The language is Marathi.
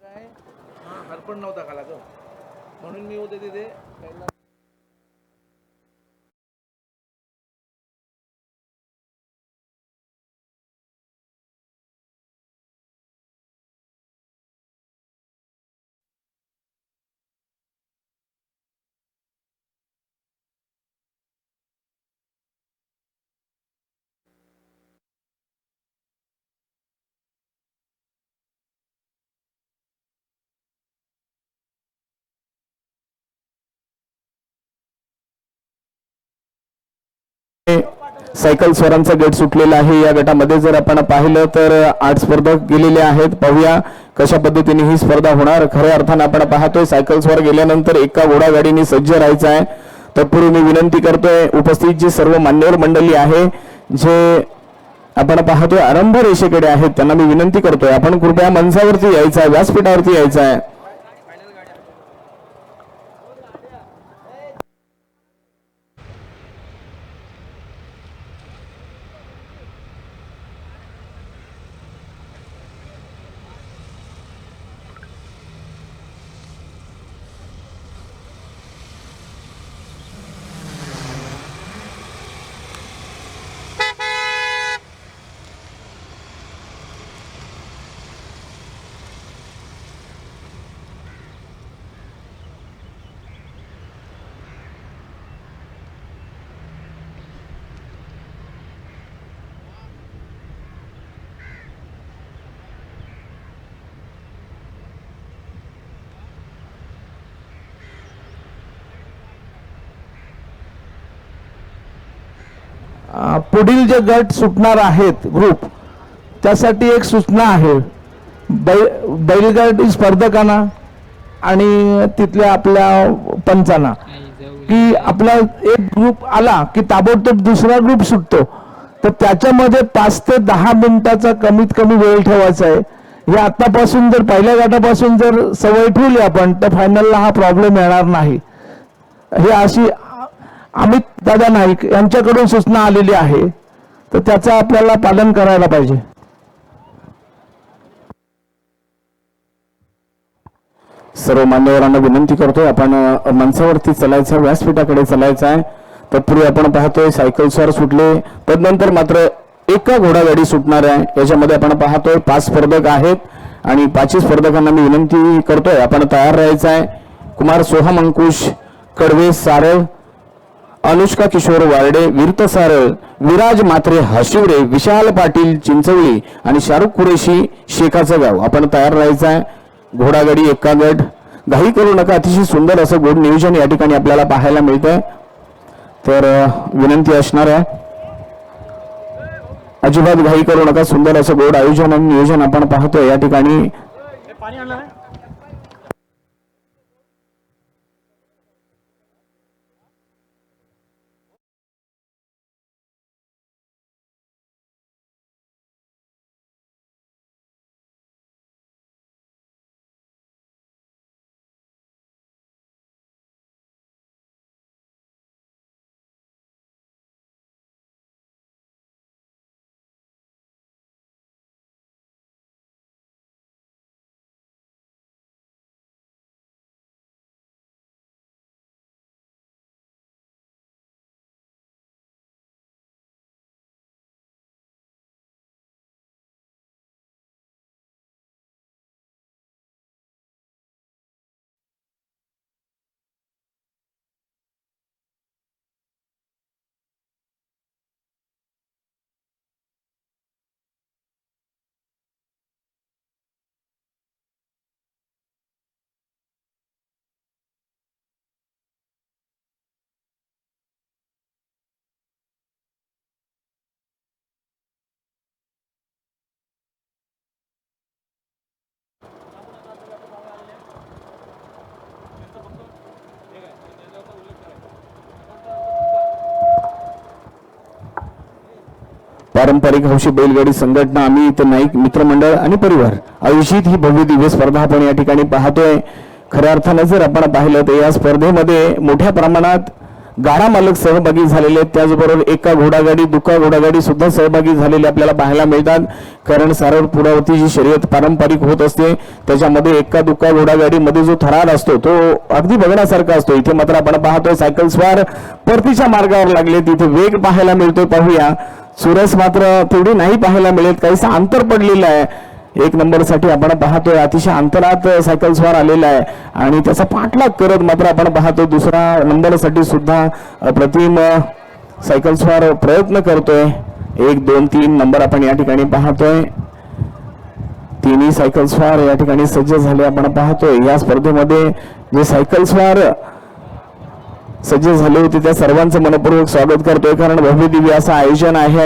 काय? हरपण नव्हता खाला ग. म्हणून मी होते तिथे. सायकल स्वरांचा गट सुटलेला आहे. या गटामध्ये जर आपण पाहिलं तर आठ स्पर्धक गेलेले आहेत. पाहूया कशा पद्धतीने ही स्पर्धा होणार. खऱ्या अर्थानं आपण पाहतोय सायकल स्वर गेल्यानंतर एका घोडागाडीने सज्ज राहायचं आहे. तत्पूर्वी मी विनंती करतोय उपस्थित जे सर्व मान्यवर मंडळी आहे जे आपण पाहतोय आरंभ रेषेकडे आहेत त्यांना मी विनंती करतोय. आपण कृपया मंचावरती यायचं आहे व्यासपीठावरती यायचं आहे. पुढील जे गट सुटणार आहेत ग्रुप त्यासाठी एक सूचना आहे. बै बैलगाडी स्पर्धकांना आणि तिथल्या आपल्या पंचांना. की आपला एक ग्रुप आला की ताबडतोब दुसरा ग्रुप सुटतो. तर त्याच्यामध्ये पाच ते दहा मिनिटाचा कमीत कमी वेळ ठेवायचा आहे. हे आत्तापासून जर पहिल्या गटापासून जर सवय ठेवली आपण तर फायनलला हा प्रॉब्लेम येणार नाही. हे अशी अमित दादा नाईक यांच्याकडून सूचना आलेली आहे. तर त्याचं आपल्याला पालन करायला पाहिजे. सर्व मान्यवरांना विनंती करतोय आपण मनसावरती मंचावरती चलायचं व्यासपीठाकडे चालायचं आहे. तत्पूर्वी आपण पाहतोय सायकल स्वार सुटले तदनंतर मात्र एका घोडागाडी सुटणार आहे. याच्यामध्ये आपण पाहतोय पाच स्पर्धक आहेत आणि पाचही स्पर्धकांना मी विनंती करतोय आपण तयार राहायचं आहे. कुमार सोहम अंकुश कडवे सारळ अनुष्का किशोर वार्डे वीरत सारळ विराज मात्रे हाशिवरे विशाल पाटील चिंचवळी आणि शाहरुख कुरेशी शेखाचं गाव. आपण तयार राहायचं आहे घोडागाडी एका गट. घाई करू नका. अतिशय सुंदर असं गोड नियोजन या ठिकाणी आपल्याला पाहायला मिळतंय. तर विनंती असणार आहे. अजिबात घाई करू नका. सुंदर असं गोड आयोजन आणि नियोजन आपण पाहतोय या ठिकाणी. पारंपरिक हौशी बैलगाडी संघटना आम्ही इथं नाईक मित्रमंडळ आणि परिवार आयोजित ही भव्य दिव्य स्पर्धा आपण या ठिकाणी पाहतोय. खऱ्या अर्थानं जर आपण पाहिलं तर या स्पर्धेमध्ये मोठ्या प्रमाणात गाडा मालक सहभागी झालेले आहेत. त्याचबरोबर एका घोडागाडी दुका घोडागाडी सुद्धा सहभागी झालेले आपल्याला पाहायला मिळतात. कारण सारवर पुरावरती जी शर्यत पारंपरिक होत असते त्याच्यामध्ये एका दुका घोडागाडीमध्ये जो थरार असतो तो अगदी बघण्यासारखा असतो. इथे मात्र आपण पाहतोय सायकल स्वार परतीच्या मार्गावर लागले. तिथे वेग पाहायला मिळतोय. पाहूया. सुरस मात्र तेवढी नाही पाहायला मिळत. काहीसा अंतर पडलेलं आहे. एक नंबरसाठी आपण पाहतोय अतिशय अंतरात सायकल स्वार आलेला आहे. आणि त्याचा पाठलाग करत मात्र आपण पाहतोय दुसरा नंबरसाठी सुद्धा प्रतिम सायकल स्वार प्रयत्न करतोय. एक दोन तीन नंबर आपण या ठिकाणी पाहतोय. तिन्ही सायकल स्वार या ठिकाणी सज्ज झाले आपण पाहतोय. या स्पर्धेमध्ये जे सायकल स्वार सज्ज झाले होते त्या सर्वांचं मनपूर्वक स्वागत करतोय. कारण भव्य दिव्य असं आयोजन आहे.